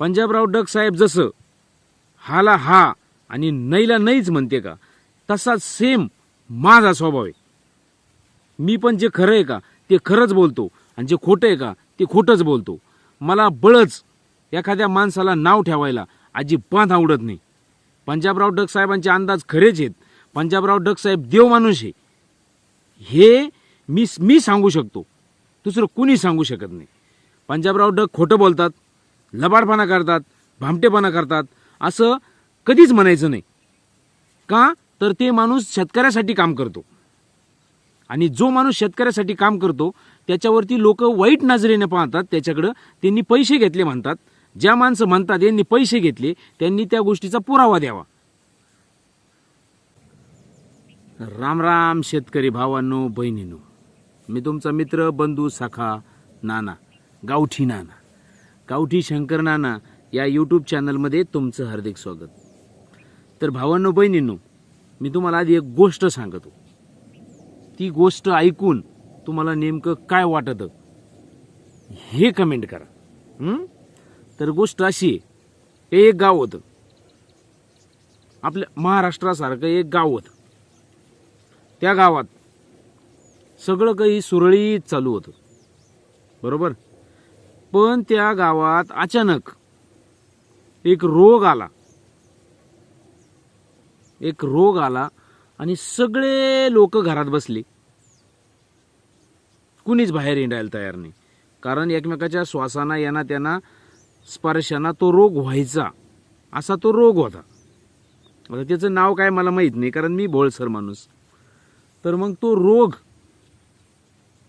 पंजाबराव डग साहेब जसं हाला हा आणि नईला नईच म्हणते का तसा सेम माझा स्वभाव आहे. मी पण जे खरं आहे का ते खरंच बोलतो आणि जे खोटं आहे का ते खोटंच बोलतो. मला बळच एखाद्या माणसाला नाव ठेवायला अजिबात आवडत नाही. पंजाबराव डग साहेबांचे अंदाज खरेच आहेत. पंजाबराव डग साहेब देव माणूस आहे. हे मी मी सांगू शकतो. दुसरं कुणी सांगू शकत नाही. पंजाबराव डग खोटं बोलतात. लबाडपणा करतात भामटेपणा करतात असं कधीच म्हणायचं नाही. का? तर ते माणूस शेतकऱ्यासाठी काम करतो. आणि जो माणूस शेतकऱ्यासाठी काम करतो त्याच्यावरती लोक वाईट नजरेने पाहतात त्याच्याकडं त्यांनी पैसे घेतले म्हणतात. ज्या माणसं म्हणतात यांनी पैसे घेतले त्यांनी त्या गोष्टीचा पुरावा द्यावा. राम राम शेतकरी भावांनो बहिणींनो. मी तुमचा मित्र बंधू सखा नाना गावठी नाना. गावठी शंकर नाना या यूट्यूब चॅनलमध्ये तुमचं हार्दिक स्वागत. तर भावांनो बहिणींनो मी तुम्हाला आधी एक गोष्ट सांगतो. ती गोष्ट ऐकून तुम्हाला नेमकं काय वाटतं हे कमेंट करा. तर गोष्ट अशी आहे हे एक गाव होतं. आपल्या महाराष्ट्रासारखं एक गाव होतं. त्या गावात सगळं काही सुरळीत चालू होतं. बरोबर? पण त्या गावात अचानक एक रोग आला. एक रोग आला आणि सगळे लोक घरात बसले. कुणीच बाहेर हिंडायला तयार नाही. कारण एकमेकाच्या श्वासाना यांना त्यांना स्पर्शांना तो रोग व्हायचा. असा तो रोग होता. आता त्याचं नाव काय मला माहीत नाही कारण मी भोळसर माणूस. तर मग तो रोग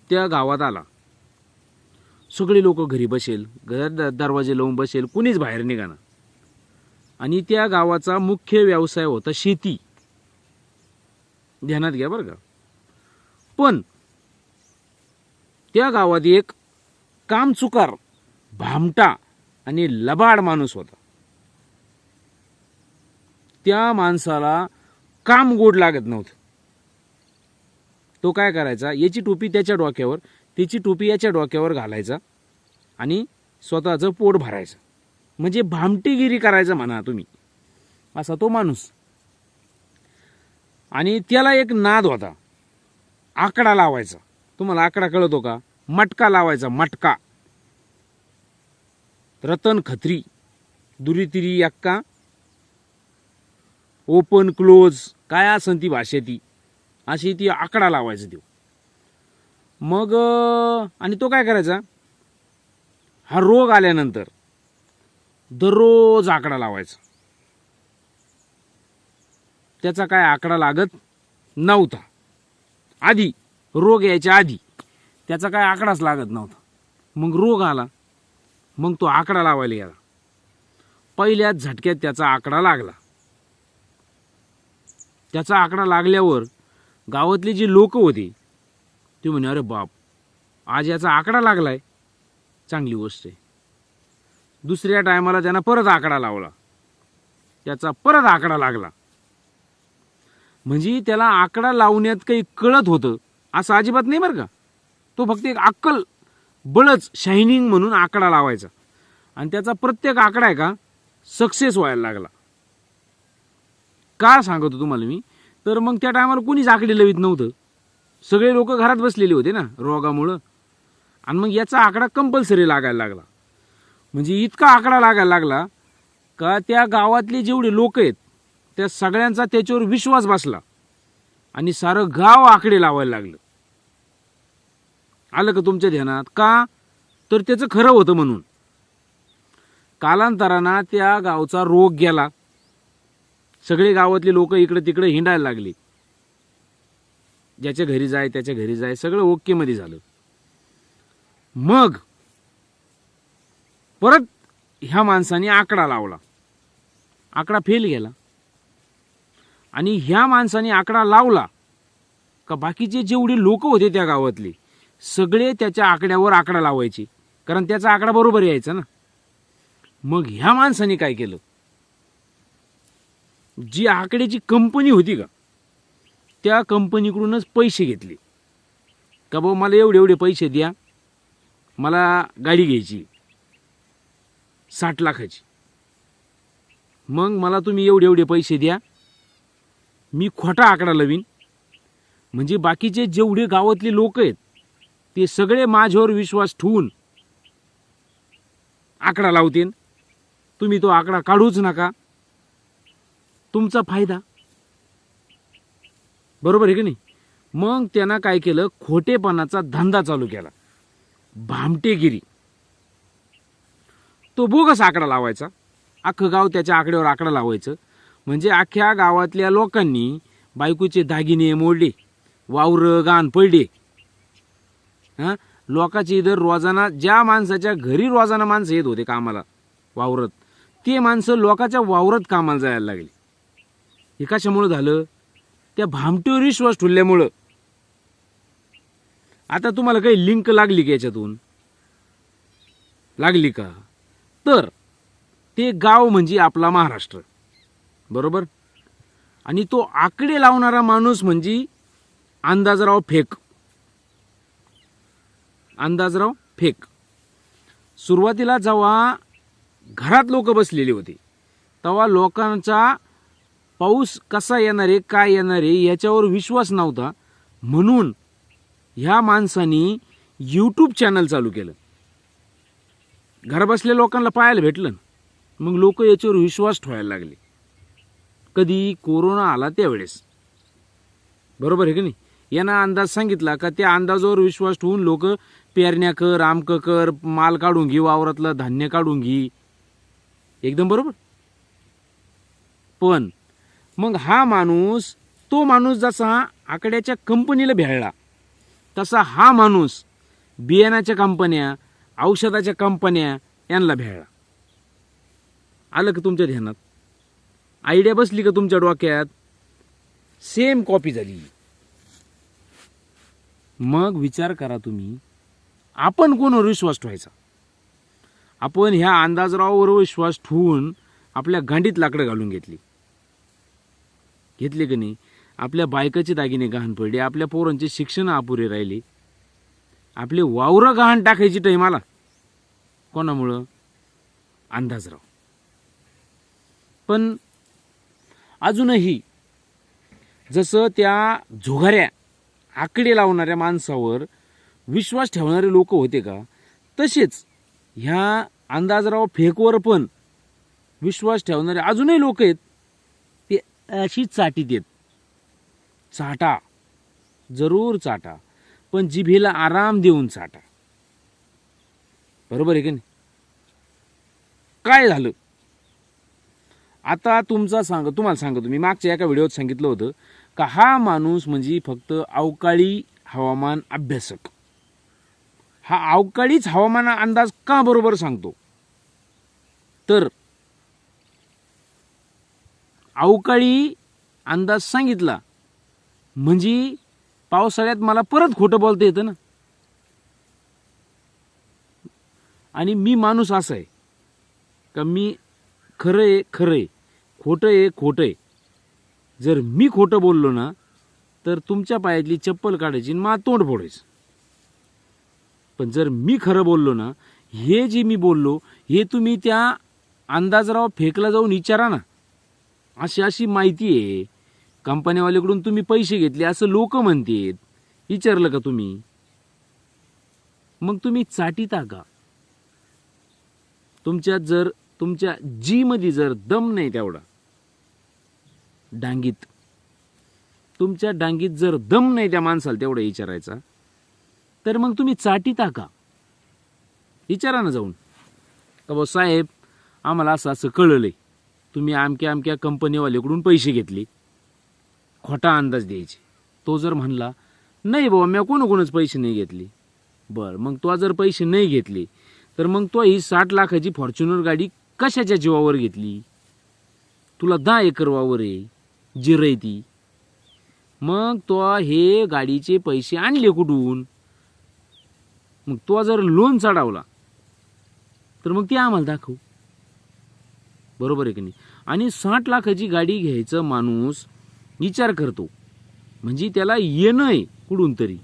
त्या गावात आला. सगळे लोक घरी बसेल घर दरवाजे लावून बसेल कुणीच बाहेर निघाना आणि त्या गावाचा मुख्य व्यवसाय होता शेती. ध्यानात घ्या बरं का. पण त्या गावात एक कामचुकार भामटा आणि लबाड माणूस होता. त्या माणसाला काम गोड लागत नव्हतं. तो काय करायचा याची टोपी त्याच्या डोक्यावर त्याची टोपी याच्या डोक्यावर घालायचा आणि स्वतःचं पोट भरायचं. म्हणजे भामटीगिरी करायचं म्हणा तुम्ही. असा तो माणूस. आणि त्याला एक नाद होता. आकडा लावायचा. तुम्हाला आकडा कळतो का? मटका लावायचा मटका. रतन खत्री दुरीतिरी अक्का ओपन क्लोज काय असन ती भाषा ती अशी ती आकडा लावायचं देऊ मग आणि तो काय करायचा? हा रोग आल्यानंतर दररोज आकडा लावायचा. त्याचा काय आकडा लागत नव्हता. आधी रोग यायच्या आधी त्याचा काय आकडाच लागत नव्हता. मग रोग आला मग तो आकडा लावायला गेला. पहिल्याच झटक्यात त्याचा आकडा लागला. त्याचा आकडा लागल्यावर गावातले जे लोक होते ते म्हणे अरे बाप आज याचा आकडा लागलाय. चांगली गोष्ट आहे. दुसऱ्या टायमाला त्यानं परत आकडा लावला. त्याचा परत आकडा लागला. म्हणजे त्याला आकडा लावण्यात काही कळत होतं असं अजिबात नाही बरं का? तो फक्त एक अक्कल बळच शायनिंग म्हणून आकडा लावायचा. आणि त्याचा प्रत्येक आकडा आहे का? सक्सेस व्हायला लागला. का सांगतो तुम्हाला मी? तर मग त्या टायमाला कोणीच आकडे लवित नव्हतं. सगळे लोक घरात बसलेले होते ना रोगामुळं. आणि मग याचा आकडा कंपल्सरी लागायला लागला. म्हणजे इतका आकडा लागायला लागला का त्या गावातले जेवढे लोक आहेत त्या सगळ्यांचा त्याच्यावर विश्वास बसला. आणि सारं गाव आकडे लावायला लागलं. आलं का तुमच्या ध्यानात? का? तर त्याचं खरं होतं म्हणून. कालांतरानं त्या गावचा रोग गेला. सगळे गावातले लोक इकडे तिकडे हिंडायला लागले. ज्याच्या घरी जाय त्याच्या घरी जाय सगळं ओके मध्ये झालं. मग परत ह्या माणसाने आकडा लावला. आकडा फेल गेला. आणि ह्या माणसाने आकडा लावला का बाकीचे जेवढे लोक होते त्या गावातले सगळे त्याच्या आकड्यावर आकडा लावायचे. कारण त्याचा आकडा बरोबर यायचा ना. मग ह्या माणसाने काय केलं? जी आकड्याची कंपनी होती का? त्या कंपनीकडूनच पैसे घेतले. का भाऊ मला एवढे एवढे पैसे द्या. मला गाडी घ्यायची. साठ लाखाची. मग मला तुम्ही एवढे एवढे पैसे द्या. मी खोटा आकडा लावीन. म्हणजे बाकीचे जेवढे गावातले लोक आहेत ते सगळे माझ्यावर विश्वास ठेवून आकडा लावतील. तुम्ही तो आकडा काढूच नका. तुमचा फायदा. बरोबर आहे की नाही? मग त्यांना काय केलं? खोटेपणाचा धंदा चालू केला. भामटेगिरी. तो बोगस आकडा लावायचा. अख्खं गाव त्याच्या आकड्यावर आकडा लावायचं. म्हणजे अख्ख्या गावातल्या लोकांनी बायकोचे दागिने मोडले. वावर गाण पडले. हां? लोकाची इधर रोजाना ज्या माणसाच्या घरी रोजाना माणसं येत होते कामाला वावरत ते माणसं लोकाच्या वावरत कामाला जायला लागले. हे कशामुळं झालं? त्या भामटीवर विश्वास ठेवल्यामुळं. आता तुम्हाला काही लिंक लागली का याच्यातून? लागली का? तर ते गाव म्हणजे आपला महाराष्ट्र. बरोबर? आणि तो आकडे लावणारा माणूस म्हणजे अंदाजराव फेक. अंदाजराव फेक. सुरुवातीला जेव्हा घरात लोक बसलेली होती तेव्हा लोकांचा पाऊस कसा येणार आहे काय येणार आहे याच्यावर विश्वास नव्हता. म्हणून ह्या माणसानी यूट्यूब चॅनल चालू केलं. घरबसल्या लोकांना पाहायला भेटलं मग लोक याच्यावर विश्वास ठेवायला लागले. कधी कोरोना आला त्यावेळेस. बरोबर आहे की नाही? यानं अंदाज सांगितला का त्या अंदाजावर विश्वास ठेवून लोक पेरण्या कर आमकं कर माल काढून घे वावरातलं धान्य काढून घे. एकदम बरोबर? पण मग हा माणूस तो माणूस जसा आकड्याच्या कंपनीला भेळला तसा हा माणूस बियाणाच्या कंपन्या औषधाच्या कंपन्या यांना भेळला. आलं का तुमच्या ध्यानात? आयडिया बसली का तुमच्या डोक्यात? सेम कॉपी झाली. मग विचार करा तुम्ही आपण कोणावर विश्वास ठेवायचा? आपण ह्या अंदाजरावावर विश्वास ठेवून आपल्या गांडीत लाकडं घालून घेतली. घेतले की नाही? आपल्या बायकाचे दागिने गहाण पडले आपल्या पोरांचे शिक्षण अपुरे राहिले. आपले वावरं गहाण टाकायची टाईम आला कोणामुळं? अंदाजराव. पण अजूनही जसं त्या झुगाऱ्या आकडे लावणाऱ्या माणसावर विश्वास ठेवणारे लोक होते का तसेच ह्या अंदाजराव फेकवर पण विश्वास ठेवणारे अजूनही लोक आहेत. अशी चाटी देत. चाटा. जरूर चाटा. पण जिभेला आराम देऊन चाटा. बरोबर आहे का नाही? काय झालं? आता तुमचा सांग तुम्हाला सांगतो मी. मागच्या एका व्हिडिओत सांगितलं होतं का हा माणूस म्हणजे फक्त अवकाळी हवामान अभ्यासक. हा अवकाळीच हवामान अंदाज का बरोबर सांगतो? तर अवकाळी अंदाज सांगितला. म्हणजे पावसाळ्यात मला परत खोटं बोलता येतं ना? आणि मी माणूस असा आहे. का मी खरं आहे खरं आहे. खोटं आहे खोटं आहे. जर मी खोटं बोललो ना तर तुमच्या पायातली चप्पल काढायची आणि मा तोंड फोडायचं. पण जर मी खरं बोललो ना हे जे मी बोललो हे तुम्ही त्या अंदाजराव फेकला जाऊन विचारा ना. अशी अशी माहिती आहे. कंपनीवाल्याकडून तुम्ही पैसे घेतले असं लोक म्हणतात. विचारलं का तुम्ही? मग तुम्ही चाटीता का? तुमच्यात जर तुमच्या जीमध्ये जर दम नाही तेवढा डांगीत. तुमच्या डांगीत जर दम नाही त्या माणसाला तेवढा विचारायचा तर मग तुम्ही चाटीता का? विचारा ना जाऊन. का भाऊ साहेब आम्हाला असं असं कळलंय. तुम्ही आमक्या आमक्या कंपनीवाल्याकडून पैसे घेतले. खोटा अंदाज द्यायचे. तो जर म्हणला नाही बाबा मी कोणाकोणच पैसे नाही घेतले. बरं मग तो जर पैसे नाही घेतले तर मग तो ही साठ लाखाची फॉर्च्युनर गाडी कशाच्या जीवावर घेतली? तुला दहा एकर वावर आहे जिरय ती. मग तो हे गाडीचे पैसे आणले कुठून? मग तो जर लोन चढावला तर मग ते आम्हाला दाखवू. बरोबर आहे की नाही? आणि साठ लाखाची गाडी घ्यायचं माणूस विचार करतो. म्हणजे त्याला येणं आहे कुठून तरी.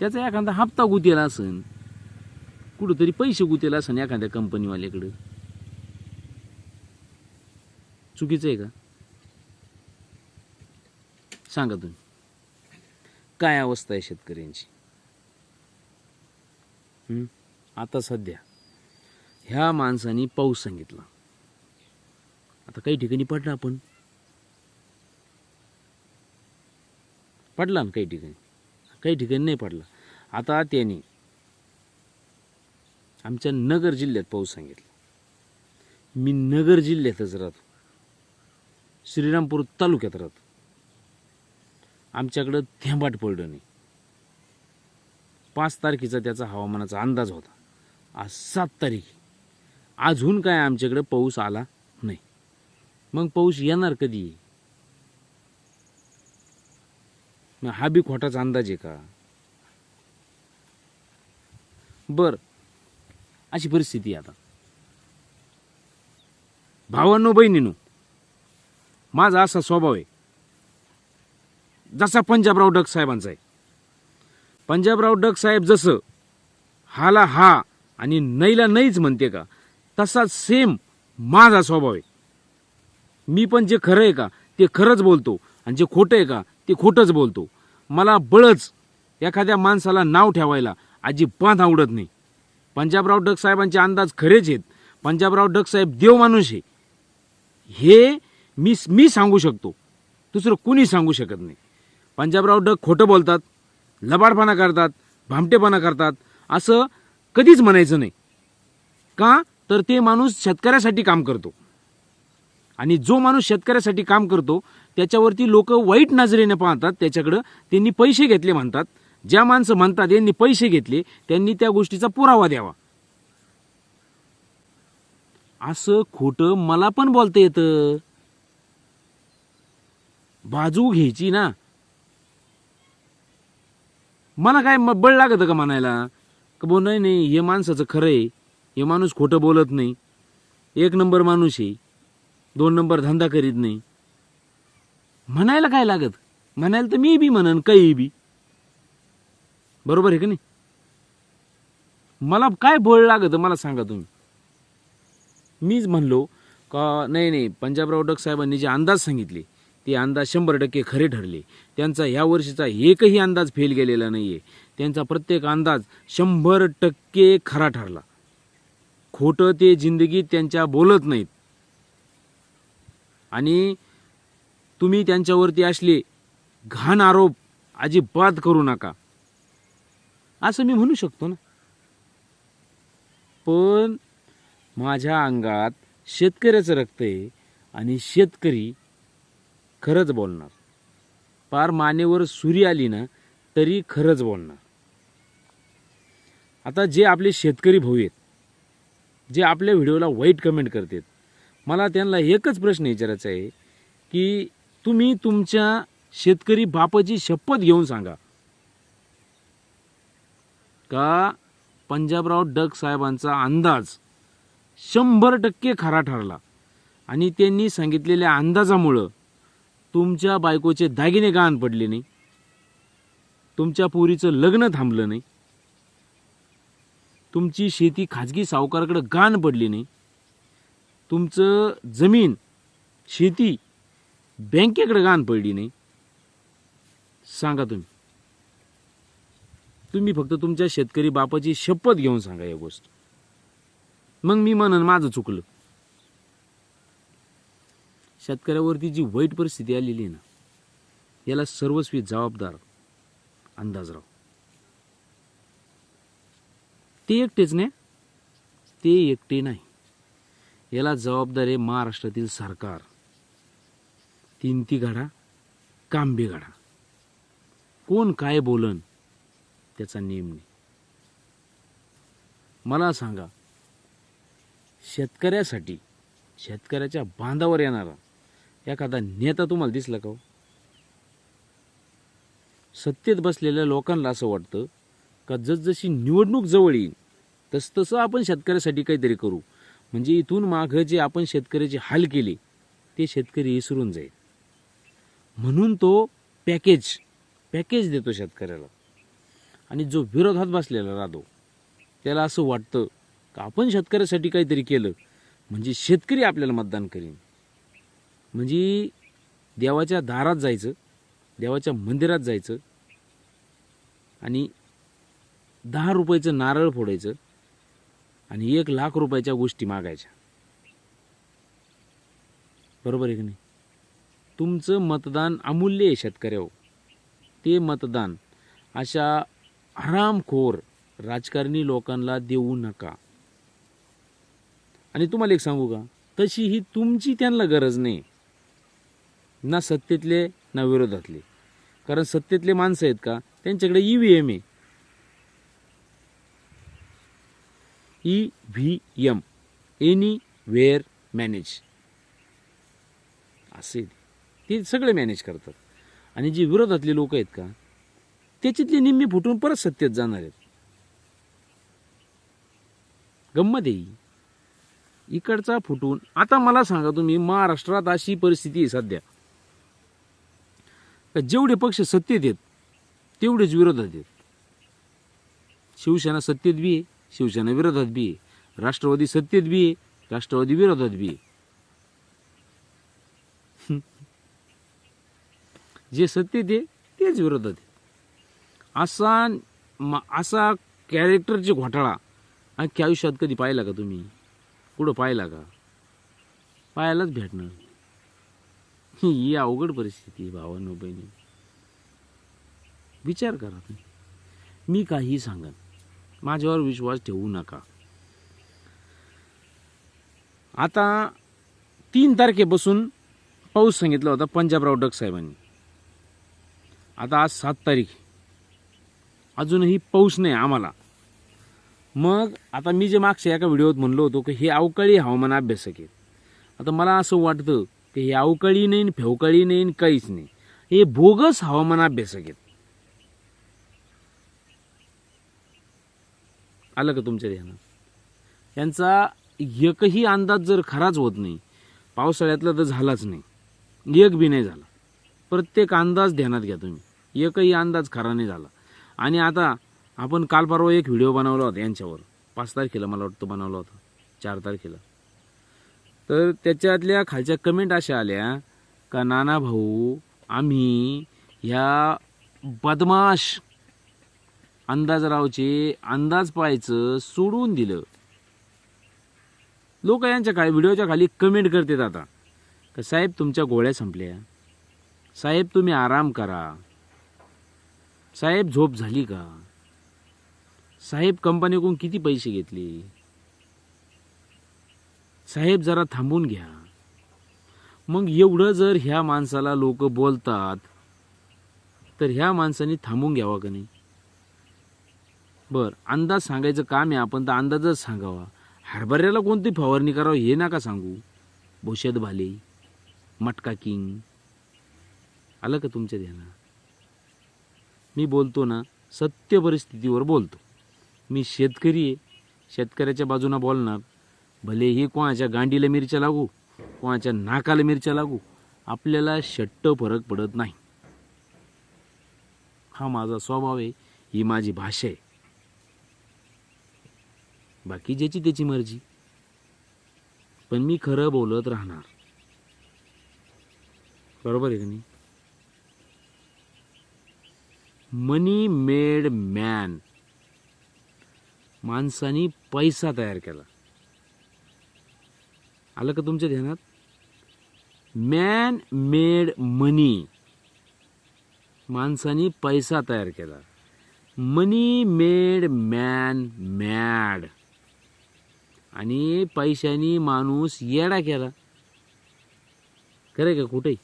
त्याचा एखादा हप्ता गुतेला असन कुठंतरी पैसे गुतेला असन एखाद्या कंपनीवाल्याकडं. चुकीचं आहे का? सांगा तुम्ही. काय अवस्था आहे शेतकऱ्यांची? आता सध्या ह्या माणसाने पाऊस सांगितला. आता काही ठिकाणी पडला आपण. पडला ना काही ठिकाणी. काही ठिकाणी नाही पडला. आता त्याने आमच्या नगर जिल्ह्यात पाऊस सांगितला. मी नगर जिल्ह्यातच राहतो. श्रीरामपूर तालुक्यात राहतो. आमच्याकडं थेंबाट पडलं नाही. पाच तारखेचा त्याचा हवामानाचा अंदाज होता. आज सात तारीख अजून काय आमच्याकडे पाऊस आला? मग पाऊस येणार कधी? मग हा बी खोटाचा अंदाज आहे का? बर अशी परिस्थिती आता. भावांनो बहिणीनो माझा असा स्वभाव आहे. जसा पंजाबराव डग साहेबांचा आहे. पंजाबराव डग साहेब जसं हाला हा आणि नईला नाहीच म्हणते का तसा सेम माझा स्वभाव आहे. मी पण जे खरं आहे का ते खरंच बोलतो. आणि जे खोटं आहे का ते खोटंच बोलतो. मला बळच एखाद्या माणसाला नाव ठेवायला अजिबात आवडत नाही. पंजाबराव डग साहेबांचे अंदाज खरेच आहेत. पंजाबराव डग साहेब देव माणूस आहे. हे मी मी सांगू शकतो. दुसरं कुणी सांगू शकत नाही. पंजाबराव डग खोटं बोलतात लबाडपणा करतात भामटेपणा करतात असं कधीच म्हणायचं नाही. का? तर ते माणूस शेतकऱ्यासाठी काम करतो. आणि जो माणूस शेतकऱ्यासाठी काम करतो त्याच्यावरती लोक वाईट नजरेने पाहतात त्याच्याकडं त्यांनी पैसे घेतले म्हणतात. ज्या माणसं म्हणतात यांनी पैसे घेतले त्यांनी त्या गोष्टीचा पुरावा द्यावा. असं खोटं मला पण बोलता येतं. बाजू घ्यायची ना. मला काय म- बळ लागत का म्हणायला? का बो नाही नाही हे माणसाचं खरं आहे. हे माणूस खोटं बोलत नाही. एक नंबर माणूस आहे. दोन नंबर धंदा करीत नाही. म्हणायला काय लागत? म्हणायला तर मी बी म्हणन काही बी. बरोबर आहे का नाही? मला काय बळ लागत मला सांगा तुम्ही. मीच म्हणलो का नाही नाही पंजाबराव डक साहेबांनी जे अंदाज सांगितले ते अंदाज शंभर टक्के खरे ठरले. त्यांचा ह्या वर्षीचा एकही अंदाज फेल गेलेला नाही आहे त्यांचा प्रत्येक अंदाज शंभर टक्के खरा ठरला. खोटं ते जिंदगीत त्यांच्या बोलत नाहीत. आणि तुम्ही त्यांच्यावरती असले घाण आरोप अजिबात करू नका. असं मी म्हणू शकतो ना. पण माझ्या अंगात शेतकऱ्याचं रक्त आहे आणि शेतकरी खरंच बोलणार. पार मानेवर सुरी आली ना तरी खरंच बोलणार. आता जे आपले शेतकरी भाऊ आहेत जे आपल्या व्हिडिओला वाईट कमेंट करतात मला त्यांना एकच प्रश्न विचारायचा आहे की तुम्ही तुमच्या शेतकरी बापाची शपथ घेऊन सांगा. का पंजाबराव डग साहेबांचा अंदाज शंभर टक्के खरा ठरला आणि त्यांनी सांगितलेल्या अंदाजामुळं तुमच्या बायकोचे दागिने गाण पडले नाही तुमच्या पोरीचं लग्न थांबलं नाही तुमची शेती खाजगी सावकाराकडे गाण पडली नाही तुमचं जमीन शेती बँकेकडे गाण पडली नाही. सांगा तुम्ही. तुम्ही फक्त तुमच्या शेतकरी बापाची शपथ घेऊन सांगा या गोष्ट. मग मी म्हणन माझं चुकलं. शेतकऱ्यावरती जी वाईट परिस्थिती आलेली आहे ना याला सर्वस्वी जबाबदार अंदाजराव. ते एकटेच नाही ते एकटे नाही. याला जबाबदार आहे महाराष्ट्रातील सरकार. तीन ती घडा कांबे घडा. कोण काय बोलन त्याचा नेम नाही मला सांगा शेतकऱ्यासाठी शेतकऱ्याच्या बांधावर येणारा एखादा नेता तुम्हाला दिसला का हो? सत्तेत बसलेल्या लोकांना असं वाटतं का जसजशी निवडणूक जवळ येईल तसतसं आपण शेतकऱ्यासाठी काहीतरी करू. म्हणजे इथून मागं जे आपण शेतकऱ्याचे हाल केले ते शेतकरी विसरून जाईल. म्हणून तो पॅकेज पॅकेज देतो शेतकऱ्याला. आणि जो विरोधात बसलेला राहतो त्याला असं वाटतं का आपण शेतकऱ्यासाठी काहीतरी केलं म्हणजे शेतकरी आपल्याला मतदान करीन. म्हणजे देवाच्या दारात जायचं देवाच्या मंदिरात जायचं आणि दहा रुपयाचं नारळ फोडायचं आणि एक लाख रुपयाच्या गोष्टी मागायच्या. बरोबर आहे की नाही? तुमचं मतदान अमूल्य आहे शेतकऱ्यावर ते मतदान अशा हरामखोर राजकारणी लोकांना देऊ नका. आणि तुम्हाला एक सांगू का? तशी ही तुमची त्यांना गरज नाही. ना सत्तेतले ना विरोधातले. कारण सत्तेतले माणसं आहेत का? त्यांच्याकडे ई व्ही एम आहे. E V M anywhere manage असे. ते सगळे मॅनेज करतात. आणि जे विरोधातले लोक आहेत का त्याच्यातले निम्मे फुटून परत सत्तेत जाणार आहेत. गंमत आहे इकडचा फुटून आता मला सांगा तुम्ही महाराष्ट्रात अशी परिस्थिती आहे सध्या. का जेवढे पक्ष सत्तेत आहेत तेवढेच विरोधात आहेत. शिवसेना सत्तेत बी आहे. शिवसेना विरोधात बी आहे राष्ट्रवादी सत्तेत बी आहे राष्ट्रवादी विरोधात बी. आहे जे सत्तेत आहे तेच विरोधात आहे. असा म- असा कॅरेक्टरचे घोटाळा आणखी आयुष्यात कधी पाहिला का तुम्ही? कुठं पाहिला का? पाहायलाच भेटणार. ही अवघड परिस्थिती भावानो भावांनो बहिणी. विचार करा तुम्ही. मी काही सांगत माझ्यावर विश्वास ठेवू नका. आता तीन तारखेपासून पाऊस सांगितला होता पंजाबराव डक साहेबांनी. आता आज सात तारीख. अजूनही पाऊस नाही आम्हाला. मग आता मी जे मागच्या एका व्हिडिओत म्हणलो होतो की हे अवकाळी हवामान अभ्यासक आहेत. आता मला असं वाटतं की हे अवकाळी नाही फेवकाळी नाही काहीच नाही. हे बोगस हवामान अभ्यासक आहेत. आलं का तुमच्या ध्यानात? यांचा एकही अंदाज जर खराच होत नाही पावसाळ्यातला तर झालाच नाही. एक बी नाही झाला. प्रत्येक अंदाज ध्यानात घ्या तुम्ही. एकही अंदाज खरा नाही झाला. आणि आता आपण काल परवा एक व्हिडिओ बनवला होता यांच्यावर. पाच तारखेला मला वाटतं बनवला होता. चार तारखेला. तर त्याच्यातल्या खालच्या कमेंट अशा आल्या का नाना भाऊ आम्ही ह्या बदमाश अंदाजरावचे अंदाज पाहायचं सोडून दिलं. लोक यांच्या काय व्हिडिओच्या खाली कमेंट करतात आता. का साहेब तुमच्या गोळ्या संपल्या. साहेब तुम्ही आराम करा. साहेब झोप झाली का? साहेब कंपनीकडून किती पैसे घेतले? साहेब जरा थांबून घ्या. मग एवढं जर ह्या माणसाला लोक बोलतात तर ह्या माणसाने थांबून घ्यावा का नाही? बर अंदाज सांगायचं काम आहे आपण तर अंदाजच सांगावा. हरभऱ्याला कोणती फवारणी करावं हे नका सांगू. भोशद भाले मटका किंग. आलं का तुमच्या ध्यानात? मी बोलतो ना सत्य परिस्थितीवर बोलतो. मी शेतकरी आहे शेतकऱ्याच्या बाजूनं बोलणार. भले हे कोणाच्या गांडीला मिरच्या लागू कोणाच्या नाकाला मिरच्या लागू आपल्याला शट्ट फरक पडत नाही. हा माझा स्वभाव आहे ही माझी भाषा आहे. बाकी ज्याची त्याची मर्जी. पण मी खरं बोलत राहणार. बरोबर आहे का नाही? मनी मेड मॅन माणसानी पैसा तयार केला. आलं का तुमच्या ध्यानात? मॅन मेड मनी माणसानी पैसा तयार केला. मनी मेड मॅन मॅड आणि पैशानी माणूस येडा केला. खरं का कुठे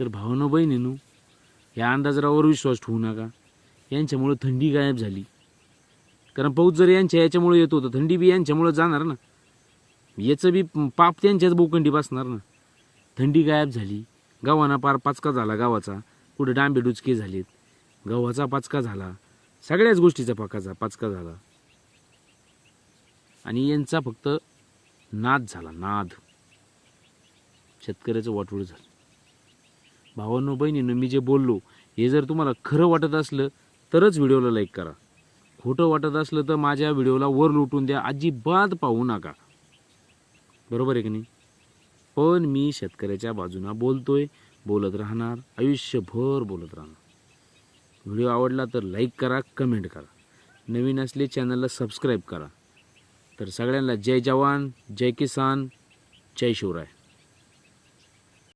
तर भावनो बहिणीनू या अंदाजावर विश्वास ठेवू नका. यांच्यामुळं थंडी गायब झाली. कारण पाऊस जर यांच्या याच्यामुळे येतो तर थंडी बी यांच्यामुळं जाणार ना. याचं बी पाप त्यांच्याच बोकंडी बसणार ना. थंडी गायब झाली. गावांना पार पाचका झाला गावाचा कुठे डांबे डुचके झालेत. गव्हाचा पाचका झाला. सगळ्याच गोष्टीचा पाकाचा पाचका झाला. आणि यांचा फक्त नाद झाला नाद. शेतकऱ्याचं वाटोळ झालं. भावांनो बहिणीनं मी जे बोललो हे जर तुम्हाला खरं वाटत असलं तरच व्हिडिओला लाईक करा. खोटं वाटत असलं तर माझ्या व्हिडिओला वर लुटून द्या. अजिबात पाहू नका. बरोबर आहे की नाही? पण मी शेतकऱ्याच्या बाजूनं बोलतोय बोलत राहणार आयुष्यभर बोलत राहणार. व्हिडिओ आवडला तर लाईक करा कमेंट करा. नवीन असले चॅनलला सबस्क्राईब करा. तर सगळ्यांना जय जवान जय किसान जय शिवराय.